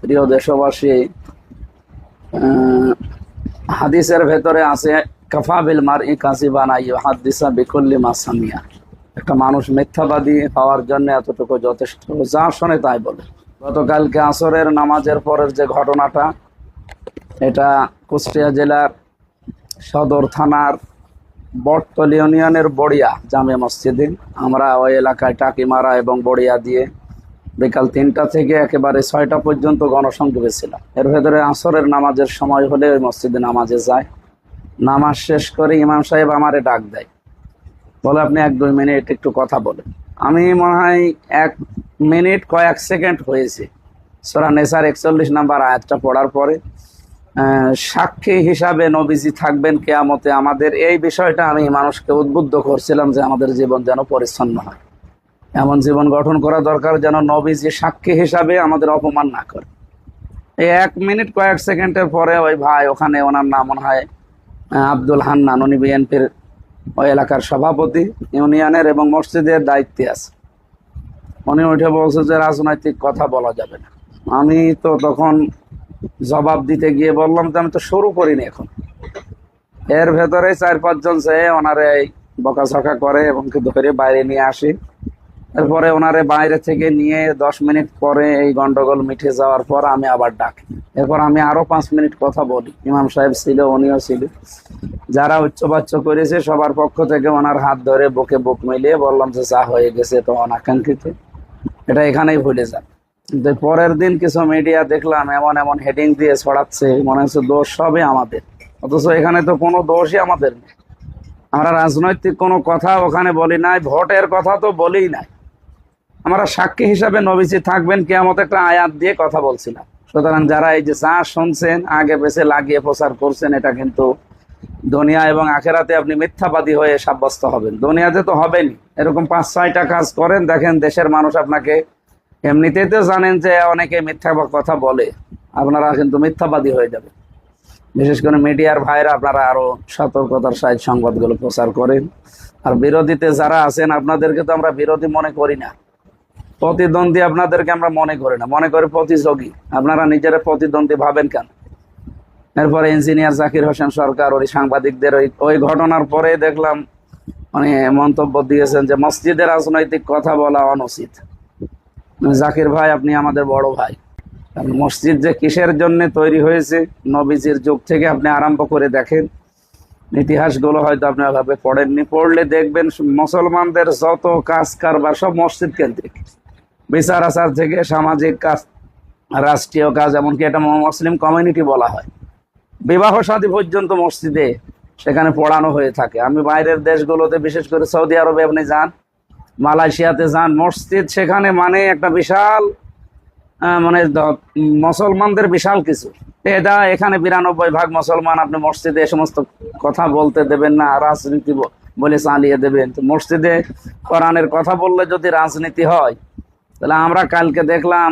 প্রিয় দেশবাসী হাদিসের ভেতরে আছে কাফাবিল মার ই কাসি বানাই হাদিসা বিকল্লি মাসামিয়া একটা মানুষ মিথ্যাবাদী হওয়ার জন্য এতটুকু যথেষ্ট, যা শোনে তাই বলে। গতকালকে আসরের নামাজের পরের যে ঘটনাটা, এটা কুষ্টিয়া জেলার সদর থানার বটতল ইউনিয়নের বড়িয়া জামে মসজিদে। আমরা ওই এলাকায় টাকিমারা এবং বড়িয়া দিয়ে বিকাল তিনটা থেকে একেবারে ছয়টা পর্যন্ত গণসংযোগে ছিলাম। এর ভেতরে আসরের নামাজের সময় হলে ওই মসজিদে নামাজে যায়। নামাজ শেষ করে ইমাম সাহেব আমারে ডাক দেয়। বলে, আপনি এক দুই মিনিট একটু কথা বলেন। আমি মনে হয় এক মিনিট কয়েক সেকেন্ড হয়েছে। সোরা নেসার একচল্লিশ নাম্বার আয়াতটা পড়ার পরে সাক্ষী হিসাবে নবীজি থাকবেন কেয়ামতে। আমাদের এই বিষয়টা আমি মানুষকে উদ্বুদ্ধ করছিলাম যে আমাদের জীবন যেন পরিচ্ছন্ন হয়। এমন জীবন গঠন করা দরকার যেন নবীজি সাক্ষী হিসাবে আমাদের অপমান না করে। এই এক মিনিট কয়েক সেকেন্ডের পরে ওই ভাই ওখানে ওনার নাম মনে হয় আব্দুল হান্নান। উনি বিএনপির ওই এলাকার সভাপতি, ইউনিয়নের এবং মসজিদের দায়িত্বে আছে। উনি উঠে বলছে যে, রাজনৈতিক কথা বলা যাবে না। আমি তো তখন জবাব দিতে গিয়ে বললাম যে আমি তো শুরু করিনি এখন। এর ভেতরে চার পাঁচজন সে ওনারে এই বকাঝকা করে এবং ধরে বাইরে নিয়ে আসি। এরপরে ওনারে বাইরে থেকে নিয়ে দশ মিনিট পরে এই গন্ডগোল মিঠে যাওয়ার পর আমি আবার ডাকি। এরপর আমি আরও পাঁচ মিনিট কথা বলি। ইমাম সাহেব ছিল, উনিও ছিল। যারা উচ্চবাচ্য করেছে, সবার পক্ষ থেকে ওনার হাত ধরে বুকে বুক মিলিয়ে বললাম যে, যা হয়ে গেছে, তো অনাকাঙ্ক্ষিত। এটা এখানেই ভুলে যান। কিন্তু পরের দিন কিছু মিডিয়া দেখলাম, এমন এমন হেডিং দিয়ে ছড়াচ্ছে, মনে হচ্ছে দোষ সবই আমাদের। অথচ এখানে তো কোনো দোষই আমাদের নেই। আমরা রাজনৈতিক কোনো কথা ওখানে বলি নাই, ভোটের কথা তো বলি নাই। আমরা সাক্ষী হিসাবে নবীজি থাকবেন কেমন একটা আয়াত দিয়ে কথা বলছিলাম। সুতরাং যারা এই যে চা শুনছেন, আগে পেছে লাগিয়ে প্রচার করছেন, এটা কিন্তু দুনিয়া এবং আখেরাতে আপনি মিথ্যাবাদী হয়ে সাব্যস্ত হবেন। দুনিয়াতে তো হবেনই। এরকম পাঁচ, ছয়টা কাজ করেন, দেখেন দেশের মানুষ আপনাকে এমনিতেই তো জানেন যে অনেকে মিথ্যা কথা বলে। আপনারা কিন্তু মিথ্যাবাদী হয়ে যাবে বিশেষ করে মিডিয়ার ভাইরা আপনারা আরও সতর্কতার সাহিত্য সংবাদগুলো প্রচার করেন। আর বিরোধীতে যারা আছেন, আপনাদেরকে তো আমরা বিরোধী মনে করি না। প্রতিদ্বন্দ্বী আপনাদেরকে আমরা মনে করি না। মনে করি প্রতিযোগী। আপনারা নিজেরা প্রতিদ্বন্দ্বী ভাবেন কেন? এরপরে ইঞ্জিনিয়ার জাকির হোসেন সরকার, ওই সাংবাদিকদের ওই ওই ঘটনার পরে দেখলাম মানে মন্তব্য দিয়েছেন যে, মসজিদে রাজনৈতিক কথা বলা অনুচিত। জাকির ভাই, আপনি আমাদের বড় ভাই। মসজিদ যে কিসের জন্য তৈরি হয়েছে, নবীজির যুগ থেকে আপনি আরম্ভ করে দেখেন। ইতিহাসগুলো হয়তো আপনি ওভাবে পড়েননি। পড়লে দেখবেন মুসলমানদের যত কাজ কারবার সব মসজিদ কেন্দ্রিক। বিচার আচার থেকে সামাজিক কাজ, রাষ্ট্রীয় কাজ, এমনকি এটা মুসলিম কমিউনিটি বলা হয়। বিবাহ শাদী পর্যন্ত মসজিদে সেখানে পড়ানো হয়ে থাকে। আমি বাইরের দেশগুলোতে, বিশেষ করে সৌদি আরবে, আপনি যান, মালয়েশিয়াতে যান, মসজিদ সেখানে মানে একটা বিশাল মানে মুসলমানদের বিশাল কিছু। এটা এখানে বিরানব্বই ভাগ মুসলমান আপনি মসজিদে এ সমস্ত কথা বলতে দেবেন না, রাজনীতি বলে চালিয়ে দেবেন। তো মসজিদে কোরআনের কথা বললে যদি রাজনীতি হয় তাহলে আমরা কালকে দেখলাম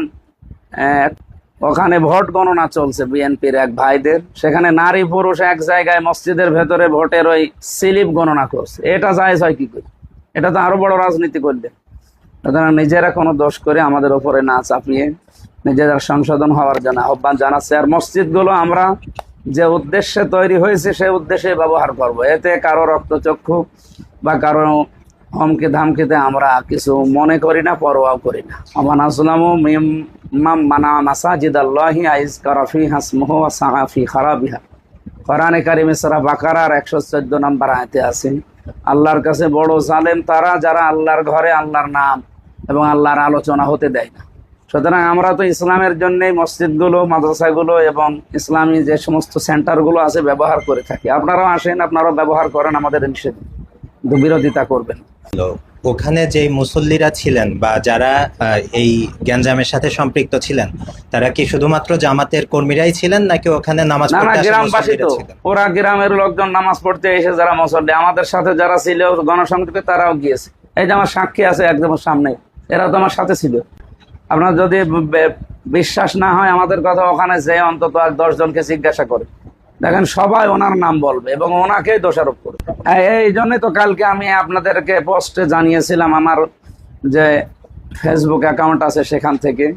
ওখানে ভোট গণনা চলছে বিএনপির এক ভাইদের। সেখানে নারী পুরুষ এক জায়গায় মসজিদের ভেতরে ভোটের ওই স্লিপ গণনা করছে। এটা জায়েজ হয় কি করে? এটা তো আরও বড় রাজনীতি সুতরাং নিজেরা কোনো দোষ করে আমাদের ওপরে না চাপিয়ে নিজেরা সংশোধন হওয়ার জন্য আহ্বান জানাচ্ছে। আর মসজিদগুলো আমরা যে উদ্দেশ্যে তৈরি হয়েছে সেই উদ্দেশ্যে ব্যবহার করব। এতে কারও রক্তচক্ষু বা কারও হমকে ধামকিতে আমরা কিছু মনে করি না, পরোয়াও করি না। আমান আসলামু মিম, মাম মানা মাসাজিদ আল্লাহি আইজ কারাফি হাসমুহ সাহাফি খারাবিহা। কোরআনে কারিমে সারা বাকারার একশো চোদ্দ নম্বর আয়তে আছে, আল্লাহর কাছে বড় জালেম তারা যারা আল্লাহর ঘরে আল্লাহর নাম এবং আল্লাহর আলোচনা হতে দেয় না। সুতরাং আমরা তো ইসলামের জন্যই মসজিদগুলো, মাদ্রাসাগুলো এবং ইসলামী যে সমস্ত সেন্টারগুলো আছে, ব্যবহার করে থাকি। আপনারাও আসেন, আপনারাও ব্যবহার করেন আমাদের নিষেধ। বিরোধিতা করবেন ওখানে যে মুসল্লিরা ছিলেন বা যারা এই গ্যাঞ্জামের সাথে সম্পৃক্ত ছিলেন তারা কি শুধুমাত্র জামাতের কর্মীরাই ছিলেন নাকি ওখানে নামাজ পড়তে গ্রামবাসী তো। ওরা গ্রামের লোকজন নামাজ পড়তে এসে যারা মুসল্লি আমাদের সাথে যারা ছিল গণসংযোগে তারাও গিয়েছে। এই যে আমার সাক্ষী আছে একদম সামনে এরা তো আমার সাথে ছিল। আপনার যদি বিশ্বাস না হয় আমাদের কথা ওখানে যে অন্তত আর দশ জনকে জিজ্ঞাসা করে। দেখেন সবাই ওনার নাম বলবে এবং ওনাকেই দোষারোপ করবে। এই- জন্যই তো কালকে আমি আপনাদেরকে পোস্টে জানিয়েছিলাম আমার যে ফেসবুক অ্যাকাউন্ট আছে সেখান থেকে,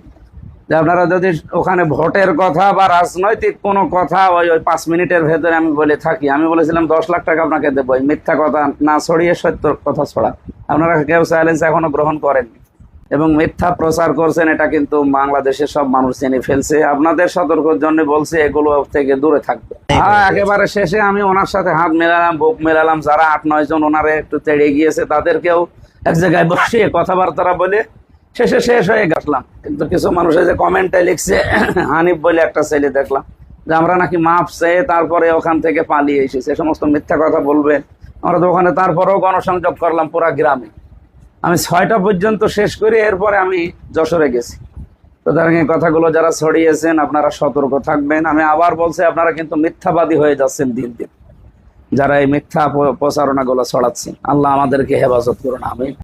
যে আপনারা যদি ওখানে ভোটের কথা বা রাজনৈতিক কোনো কথা ওই ওই পাঁচ মিনিটের ভেতরে আমি বলে থাকি। আমি বলেছিলাম, দশ লাখ টাকা আপনাকে দেবো। মিথ্যা কথা না ছড়িয়ে সত্য কথা ছড়া। আপনারা কেউ সাইলেন্স এখনও গ্রহণ করেননি। এবং মিথ্যা প্রচার করছেন এটা কিন্তু বাংলাদেশের সব মানুষ জেনে ফেলছে। আপনাদের সতর্কর জন্য বলছে এগুলো থেকে দূরে থাকবে। হ্যাঁ একেবারে শেষে আমি ওনার সাথে হাত মেলালাম বুক মেলালাম যারা আট নয় জন ওনারে একটু তেড়ে গিয়েছে তাদেরকেও এক জায়গায় বসিয়ে কথাবার্তা বলে শেষে শেষ হয়ে গেলাম কিন্তু কিছু মানুষের যে কমেন্টে লিখছে হানিফ বলে একটা ছেলে দেখলাম যে আমরা নাকি মাপ চেয়ে তারপরে ওখান থেকে পালিয়ে এসেছি সে সমস্ত মিথ্যা কথা বলবে আমরা তো ওখানে তারপরেও গণসংযোগ করলাম পুরা গ্রামে। আমি ছয়টা পর্যন্ত শেষ করে, এরপরে আমি যশোরে গেছি। সুতরাং এই কথাগুলো যারা ছড়িয়েছেন, আপনারা সতর্ক থাকবেন। আমি আবার বলছি, আপনারা কিন্তু মিথ্যাবাদী হয়ে যাচ্ছেন দিন দিন। যারা এই মিথ্যা প্রচারণাগুলো ছড়াচ্ছেন, আল্লাহ আমাদেরকে হেফাজত করুন আমি